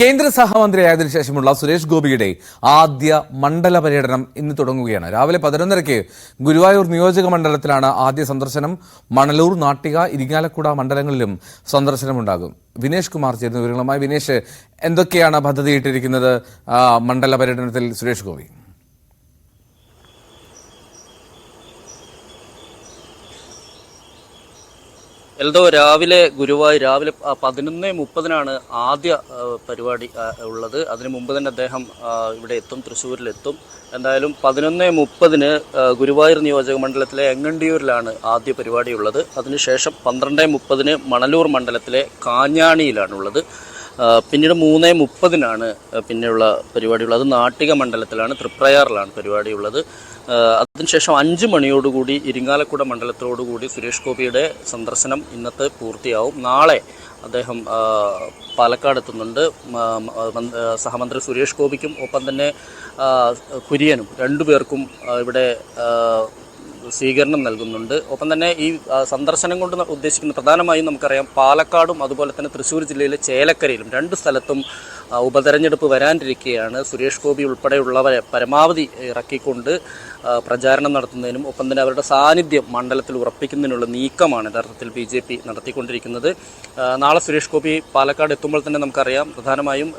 കേന്ദ്ര സഹമന്ത്രിയായതിനു ശേഷമുള്ള സുരേഷ് ഗോപിയുടെ ആദ്യ മണ്ഡല പര്യടനം ഇന്ന് തുടങ്ങുകയാണ്. രാവിലെ പതിനൊന്നരയ്ക്ക് ഗുരുവായൂർ നിയോജക മണ്ഡലത്തിലാണ് ആദ്യ സന്ദർശനം. മണലൂർ നാട്ടിക ഇരിങ്ങാലക്കുട മണ്ഡലങ്ങളിലും സന്ദർശനമുണ്ടാകും. വിനേഷ് കുമാർ ചേരുന്ന വിവരങ്ങളുമായി വിനേഷ് എന്തൊക്കെയാണ് പദ്ധതിയിട്ടിരിക്കുന്നത് മണ്ഡല പര്യടനത്തിൽ സുരേഷ് ഗോപി? എൽദോ രാവിലെ ഗുരുവായൂർ രാവിലെ പതിനൊന്ന് മുപ്പതിനാണ് ആദ്യ പരിപാടി ഉള്ളത്. അതിനു മുമ്പ് തന്നെ അദ്ദേഹം ഇവിടെ എത്തും തൃശ്ശൂരിലെത്തും. എന്തായാലും പതിനൊന്ന് മുപ്പതിന് ഗുരുവായൂർ നിയോജക മണ്ഡലത്തിലെ എങ്ങണ്ടിയൂരിലാണ് ആദ്യ പരിപാടി ഉള്ളത് അതിനുശേഷം പന്ത്രണ്ട് മുപ്പതിന് മണലൂർ മണ്ഡലത്തിലെ കാഞ്ഞാണിയിലാണുള്ളത്. പിന്നീട് മൂന്ന് മുപ്പതിനാണ് പിന്നെയുള്ള പരിപാടിയുള്ളത്. അത് നാട്ടിക മണ്ഡലത്തിലാണ് തൃപ്രയാറിലാണ് പരിപാടിയുള്ളത്. അതിനുശേഷം അഞ്ച് മണിയോടുകൂടി ഇരിങ്ങാലക്കുട മണ്ഡലത്തോടുകൂടി സുരേഷ് ഗോപിയുടെ സന്ദർശനം ഇന്നത്തെ പൂർത്തിയാവും. നാളെ അദ്ദേഹം പാലക്കാട് എത്തുന്നുണ്ട്. സഹമന്ത്രി സുരേഷ് ഗോപിക്കും ഒപ്പം തന്നെ കുര്യനും രണ്ടുപേർക്കും ഇവിടെ സ്വീകരണം നൽകുന്നുണ്ട്. ഒപ്പം തന്നെ ഈ സന്ദർശനം കൊണ്ട് ഉദ്ദേശിക്കുന്ന പ്രധാനമായും നമുക്കറിയാം പാലക്കാടും അതുപോലെ തന്നെ തൃശ്ശൂർ ജില്ലയിലെ ചേലക്കരയിലും രണ്ട് സ്ഥലത്തും ഉപതെരഞ്ഞെടുപ്പ് വരാനിരിക്കുകയാണ് സുരേഷ് ഗോപി ഉൾപ്പെടെയുള്ളവരെ പരമാവധി ഇറക്കിക്കൊണ്ട് പ്രചാരണം നടത്തുന്നതിനും ഒപ്പം തന്നെ അവരുടെ സാന്നിധ്യം മണ്ഡലത്തിൽ ഉറപ്പിക്കുന്നതിനുള്ള നീക്കമാണ് യഥാർത്ഥത്തിൽ ബി ജെ പി നടത്തിക്കൊണ്ടിരിക്കുന്നത്. നാളെ സുരേഷ് ഗോപി പാലക്കാട് എത്തുമ്പോൾ തന്നെ നമുക്കറിയാം. പ്രധാനമായും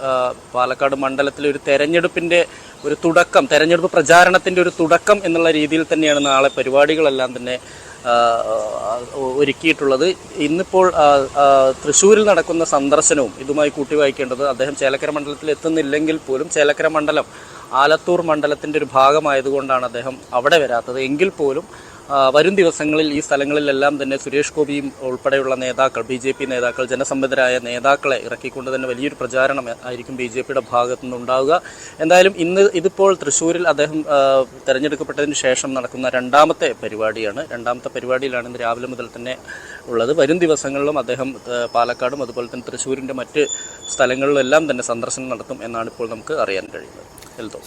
പാലക്കാട് മണ്ഡലത്തിലെ ഒരു തെരഞ്ഞെടുപ്പിന്റെ ഒരു തുടക്കം തെരഞ്ഞെടുപ്പ് പ്രചാരണത്തിന്റെ ഒരു തുടക്കം എന്നുള്ള രീതിയിൽ തന്നെയാണ് നാളെ പരിപാടികളെല്ലാം തന്നെ ഒരുക്കിയിട്ടുള്ളത്. ഇന്നിപ്പോൾ തൃശ്ശൂരിൽ നടക്കുന്ന സന്ദർശനവും ഇതുമായി കൂട്ടി വായിക്കേണ്ടത് അദ്ദേഹം ചേലക്കര മണ്ഡലത്തിൽ എത്തുന്നില്ലെങ്കിൽ പോലും ചേലക്കര മണ്ഡലം ആലത്തൂർ മണ്ഡലത്തിന്റെ ഒരു ഭാഗമായതുകൊണ്ടാണ് അദ്ദേഹം അവിടെ വരാത്തത്. എങ്കിൽ പോലും വരും ദിവസങ്ങളിൽ ഈ സ്ഥലങ്ങളിലെല്ലാം തന്നെ സുരേഷ് ഗോപിയും ഉൾപ്പെടെയുള്ള നേതാക്കൾ ബി ജെ പി നേതാക്കൾ ജനസമ്മതരായ നേതാക്കളെ ഇറക്കിക്കൊണ്ട് തന്നെ വലിയൊരു പ്രചാരണം ആയിരിക്കും ബി ജെ പിയുടെ ഭാഗത്തു നിന്നുണ്ടാവുക. എന്തായാലും ഇന്ന് ഇതിപ്പോൾ തൃശ്ശൂരിൽ അദ്ദേഹം തെരഞ്ഞെടുക്കപ്പെട്ടതിന് ശേഷം നടക്കുന്ന രണ്ടാമത്തെ പരിപാടിയാണ്. രണ്ടാമത്തെ പരിപാടിയിലാണ് ഇന്ന് രാവിലെ മുതൽ തന്നെ ഉള്ളത്. വരും ദിവസങ്ങളിലും അദ്ദേഹം പാലക്കാടും അതുപോലെ തന്നെ തൃശ്ശൂരിന്റെ മറ്റ് സ്ഥലങ്ങളിലെല്ലാം തന്നെ സന്ദർശനം നടത്തും എന്നാണ് ഇപ്പോൾ നമുക്ക് അറിയാൻ കഴിയുന്നത്. എൽദോ.